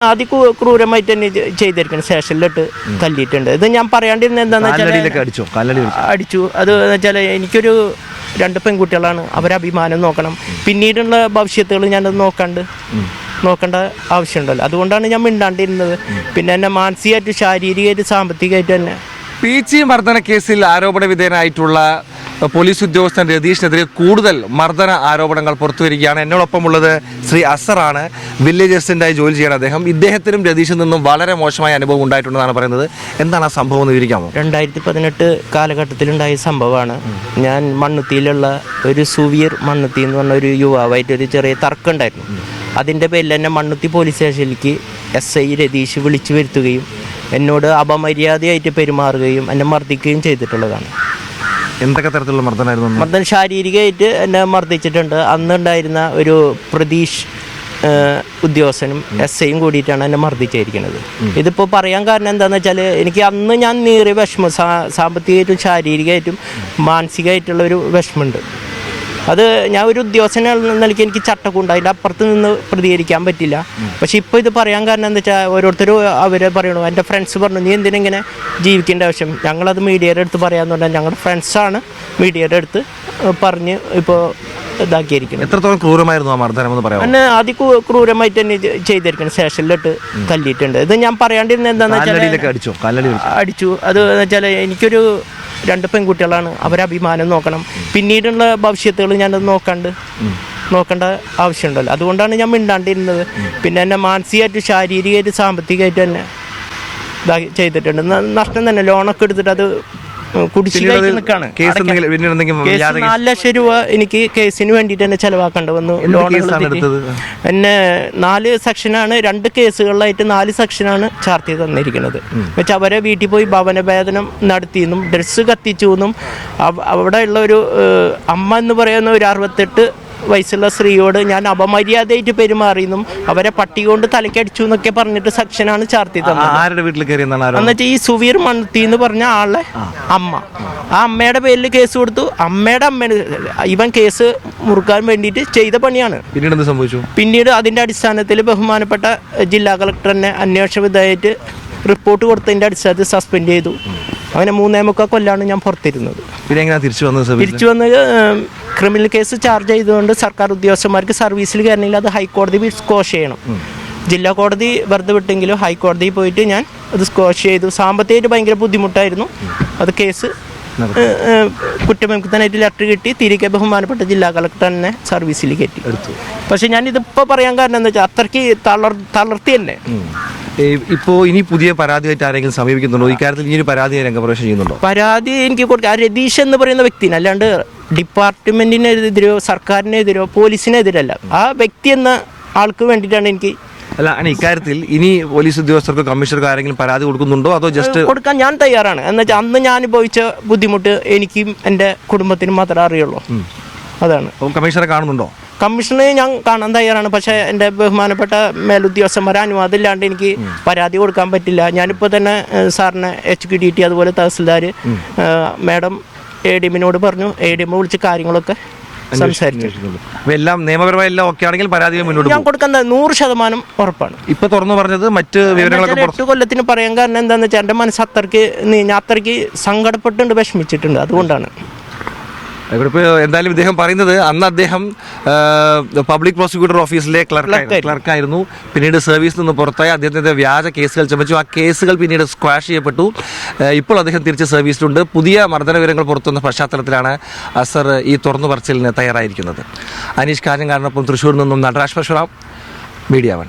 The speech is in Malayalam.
ആദ്യം ക്രൂ- ക്രൂരമായിട്ട് തന്നെ ചെയ്തിരിക്കണം സ്റ്റേഷനിലിട്ട് കല്ലിട്ടുണ്ട് ഇത് ഞാൻ പറയാണ്ടിരുന്ന എന്താന്ന് വെച്ചാൽ? അടിച്ചു? അത് വെച്ചാൽ എനിക്കൊരു രണ്ട് പെൺകുട്ടികളാണ്. അവരെ അഭിമാനം നോക്കണം പിന്നീടുള്ള ഭവിഷ്യത്തുകൾ ഞാനത് നോക്കാണ്ട് നോക്കേണ്ട ആവശ്യമുണ്ടല്ലോ. അതുകൊണ്ടാണ് ഞാൻ മിണ്ടാണ്ടിരുന്നത്. പിന്നെ എന്നെ മാനസികമായിട്ട് ശാരീരികമായിട്ട് സാമ്പത്തികമായിട്ട് തന്നെ പി. ചി മർദ്ദന കേസിൽ ആരോപണ വിധേയനായിട്ടുള്ള പോലീസ് ഉദ്യോഗസ്ഥൻ രതീഷിനെതിരെ കൂടുതൽ മർദ്ദന ആരോപണങ്ങൾ പുറത്തുവരികയാണ്. എന്നോടൊപ്പമുള്ളത് ശ്രീ അസറാണ്. വില്ലേജ് അസിസ്റ്റന്റായി ജോലി ചെയ്യണം അദ്ദേഹം. ഇദ്ദേഹത്തിനും രതീഷിൽ നിന്നും വളരെ മോശമായ അനുഭവം ഉണ്ടായിട്ടുണ്ടെന്നാണ് പറയുന്നത്. എന്താണ് ആ സംഭവം എന്ന് വിവരിക്കാമോ? രണ്ടായിരത്തി പതിനെട്ട് കാലഘട്ടത്തിലുണ്ടായ സംഭവമാണ്. ഞാൻ മണ്ണുത്തിയിലുള്ള ഒരു സുവീർ മണ്ണുത്തി എന്ന് പറഞ്ഞ ഒരു യുവാവായിട്ട് ഒരു ചെറിയ തർക്കം ഉണ്ടായിരുന്നു. അതിന്റെ പേരിൽ എന്നെ മണ്ണുത്തി പോലീസ് സ്റ്റേഷനിലേക്ക് എസ് ഐ രതീഷ് വിളിച്ചു വരുത്തുകയും എന്നോട് അപമര്യാദയായിട്ട് പെരുമാറുകയും എന്നെ മർദ്ദിക്കുകയും ചെയ്തിട്ടുള്ളതാണ്. എന്തൊക്കെ തരത്തിലുള്ള മർദ്ദനായിരുന്നു മർദ്ദനം ശാരീരികമായിട്ട് എന്നെ മർദ്ദിച്ചിട്ടുണ്ട്. അന്നുണ്ടായിരുന്ന ഒരു പ്രതീഷ് ഉദ്യോഗസ്ഥനും എസ് ഐയും കൂടിയിട്ടാണ് എന്നെ മർദ്ദിച്ചിരിക്കുന്നത്. ഇതിപ്പോൾ പറയാൻ കാരണം എന്താണെന്ന് വെച്ചാൽ എനിക്ക് അന്ന് ഞാൻ നേറിയ വിഷമം സാമ്പത്തികമായിട്ടും ശാരീരികമായിട്ടും മാനസികമായിട്ടുള്ള ഒരു വിഷമമുണ്ട്. അത് ഞാൻ ഒരു ഉദ്യോഗസ്ഥന നിലയ്ക്ക് എനിക്ക് ചട്ടക്കുണ്ട്. അതിന്റെ അപ്പുറത്ത് നിന്ന് പ്രതികരിക്കാൻ പറ്റില്ല. പക്ഷെ ഇപ്പോൾ ഇത് പറയാൻ കാരണം എന്താ വെച്ചാൽ ഓരോരുത്തരും അവരെ പറയണു. എന്റെ ഫ്രണ്ട്സ് പറഞ്ഞു നീ എന്തിനെങ്ങനെ ജീവിക്കേണ്ട ആവശ്യം? ഞങ്ങളത് മീഡിയയുടെ അടുത്ത് പറയാമെന്ന് പറഞ്ഞാൽ ഞങ്ങളുടെ ഫ്രണ്ട്സാണ് മീഡിയയുടെ അടുത്ത് പറഞ്ഞ് ഇപ്പോൾ ഇതാക്കിയിരിക്കുന്നത് എത്രത്തോളം ക്രൂരമായിരുന്നു ആ മർദ്ദനം എന്ന് പറയാമോ എന്നെ ആദ്യം ക്രൂരമായിട്ട് തന്നെ ഇത് ചെയ്തിരിക്കണം. സ്റ്റേഷനിലിട്ട് തല്ലിയിട്ടുണ്ട്. ഇത് ഞാൻ പറയാണ്ടിരുന്ന എന്താണെന്ന് വെച്ചാൽ? അടിച്ചു? അത് വെച്ചാൽ എനിക്കൊരു രണ്ട് പെൺകുട്ടികളാണ്. അവരെ അഭിമാനം നോക്കണം. പിന്നീടുള്ള ഭവിഷ്യത്തുകൾ ഞാനത് നോക്കാണ്ട് നോക്കേണ്ട ആവശ്യമുണ്ടല്ലോ. അതുകൊണ്ടാണ് ഞാൻ മിണ്ടാണ്ടിരുന്നത്. പിന്നെ എന്നെ മാനസികമായിട്ട് ശാരീരികമായിട്ട് സാമ്പത്തികമായിട്ട് തന്നെ ചെയ്തിട്ടുണ്ട്. നഷ്ടം തന്നെ. ലോണൊക്കെ എടുത്തിട്ട് അത് കുടിശ്ശികായിട്ട് പിന്നീട് നിൽക്കാണ്. കേസ് നാല് ലക്ഷം രൂപ എനിക്ക് കേസിന് വേണ്ടിയിട്ട് തന്നെ ചെലവാക്കേണ്ടി വന്നു. ലോൺ? എന്നെ നാല് സെക്ഷനാണ് രണ്ട് കേസുകളിലായിട്ട് നാല് സെക്ഷനാണ് ചാർത്തി തന്നിരിക്കുന്നത്. വെച്ചാൽ അവരെ വീട്ടിൽ പോയി ഭവനഭേദനം നടത്തിയെന്നും ഡ്രസ്സ് കത്തിച്ചു എന്നും അവ- അവിടെയുള്ള ഒരു അമ്മ എന്ന് പറയുന്ന ഒരു അറുപത്തെട്ട് വയസ്സുള്ള സ്ത്രീയോട് ഞാൻ അപമര്യാദയായിട്ട് പെരുമാറിയെന്നും അവരെ പട്ടി കൊണ്ട് തലക്കടിച്ചു എന്നൊക്കെ പറഞ്ഞിട്ട് സക്ഷനാണ് ചാർത്തി തന്നത്. ആരുടെ വീട്ടിൽ കയറി എന്നിട്ട് ഈ സുവീർ മണ്ണത്തി എന്ന് പറഞ്ഞ ആളെ അമ്മ. ആ അമ്മയുടെ പേരിൽ കേസ് കൊടുത്തു. അമ്മയുടെ അമ്മ ഇവൻ കേസ് മുറുക്കാൻ വേണ്ടിയിട്ട് ചെയ്ത പണിയാണ്. പിന്നീട് എന്ത് സംഭവിച്ചു? പിന്നീട് അതിന്റെ അടിസ്ഥാനത്തിൽ ബഹുമാനപ്പെട്ട ജില്ലാ കളക്ടറിനെ അന്വേഷണ വിധേയമായിട്ട് റിപ്പോർട്ട് കൊടുത്തതിന്റെ അടിസ്ഥാനത്തിൽ സസ്പെൻഡ് ചെയ്തു. അങ്ങനെ മൂന്നേ മുക്കാൽ കൊല്ലാണ് ഞാൻ പുറത്തിരുന്നത്. പിന്നെ എങ്ങനെയാ തിരിച്ചു വന്നത് തിരിച്ചു വന്ന് ക്രിമിനൽ കേസ് ചാർജ് ചെയ്തുകൊണ്ട് സർക്കാർ ഉദ്യോഗസ്ഥന്മാർക്ക് സർവീസിൽ കയറണമെങ്കിൽ അത് ഹൈക്കോടതി സ്കോഷ് ചെയ്യണം. ജില്ലാ കോടതി വെറുതെ വിട്ടെങ്കിലും ഹൈക്കോടതിയിൽ പോയിട്ട് ഞാൻ അത് സ്കോഷ് ചെയ്തു. സാമ്പത്തികമായിട്ട് ഭയങ്കര ബുദ്ധിമുട്ടായിരുന്നു. അത് കേസ് കുറ്റവിമുക്തനായിട്ട് ലെറ്റർ കിട്ടി. തിരികെ ബഹുമാനപ്പെട്ട ജില്ലാ കളക്ടർ തന്നെ സർവീസിൽ കയറ്റി പക്ഷെ ഞാൻ ഇതിപ്പോൾ പറയാൻ കാരണം എന്താ വെച്ചാൽ അത്രയ്ക്ക് തളർ തളർത്തി തന്നെ ഏ, ഇപ്പോ ഇനി പുതിയ പരാതിയായിട്ട് ആരെങ്കിലും സമീപിക്കുന്നുണ്ടോ? ഇക്കാര്യത്തിൽ ഇനി ഒരു പരാതി രംഗപ്രവേശം ചെയ്യുന്നുണ്ടോ? പരാതി എനിക്ക് കൊടുക്കുക ആ രതീഷ് എന്ന് പറയുന്ന വ്യക്തിന് അല്ലാണ്ട് ഡിപ്പാർട്ട്മെന്റിനെതിരോ സർക്കാരിനെതിരോ പോലീസിനെതിരല്ല. ആ വ്യക്തി എന്ന ആൾക്ക് വേണ്ടിയിട്ടാണ് എനിക്ക് അല്ല ആണ് ഇക്കാര്യത്തിൽ ഇനി പോലീസ് ഉദ്യോഗസ്ഥർക്ക് കമ്മീഷണർക്കോ ആരെങ്കിലും പരാതി കൊടുക്കുന്നുണ്ടോ? അതോ ജസ്റ്റ് കൊടുക്കാൻ ഞാൻ തയ്യാറാണ്. എന്ന് വെച്ചാൽ അന്ന് ഞാൻ അനുഭവിച്ച ബുദ്ധിമുട്ട് എനിക്കും എന്റെ കുടുംബത്തിനും മാത്രമേ അറിയുള്ളൂ. അതാണ്. കമ്മീഷണറെ കാണുന്നുണ്ടോ? കമ്മീഷനെ ഞാൻ കാണാൻ തയ്യാറാണ്. പക്ഷേ എന്റെ ബഹുമാനപ്പെട്ട മേലുദ്യോഗസ്ഥന്മാരെ അനുവാദം ഇല്ലാണ്ട് എനിക്ക് പരാതി കൊടുക്കാൻ പറ്റില്ല. ഞാനിപ്പോൾ തന്നെ സാറിനെ എച്ച് ക്യു ഡി ടി അതുപോലെ തഹസിൽദാർ മാഡം എ ഡി എമ്മിനോട് പറഞ്ഞു. എ ഡി എം വിളിച്ച് കാര്യങ്ങളൊക്കെ സംസാരിച്ചു. എല്ലാം നിയമപരമായി എല്ലാം ഓക്കെ ആണെങ്കിൽ പരാതി മുന്നോട്ട് ഞാൻ കൊടുക്കാൻ നൂറ് ശതമാനം ഉറപ്പാണ്. ഇപ്പൊ തുറന്നു പറഞ്ഞത് മറ്റ് വിവരങ്ങളൊക്കെ എട്ട് കൊല്ലത്തിന് പറയാൻ കാരണം എന്താണെന്ന് വെച്ചാൽ എന്റെ മനസ്സ് അത്രയ്ക്ക് നീ- ഞാൻ അത്രയ്ക്ക് സങ്കടപ്പെട്ടുണ്ട് വിഷമിച്ചിട്ടുണ്ട്. അതുകൊണ്ടാണ്. ഇവിടെ ഇപ്പോൾ എന്തായാലും ഇദ്ദേഹം പറയുന്നത് അന്ന് അദ്ദേഹം പബ്ലിക് പ്രോസിക്യൂട്ടർ ഓഫീസിലെ ക്ലർക്ക് ക്ലർക്കായിരുന്നു പിന്നീട് സർവീസിൽ നിന്ന് പുറത്തായി അദ്ദേഹത്തിന്റെ വ്യാജ കേസുകൾ ചുമച്ചു. ആ കേസുകൾ പിന്നീട് സ്ക്വാഷ് ചെയ്യപ്പെട്ടു. ഇപ്പോൾ അദ്ദേഹം തിരിച്ച് സർവീസിലുണ്ട് പുതിയ മർദ്ദന വിവരങ്ങൾ പുറത്തുവന്ന പശ്ചാത്തലത്തിലാണ് അസർ ഈ തുറന്നു പറച്ചിലിന് തയ്യാറായിരിക്കുന്നത്. അനീഷ് കാഞ്ഞങ്കാരനൊപ്പം തൃശ്ശൂരിൽ നിന്നും നടരാജ് പരശുറാം മീഡിയ വൺ.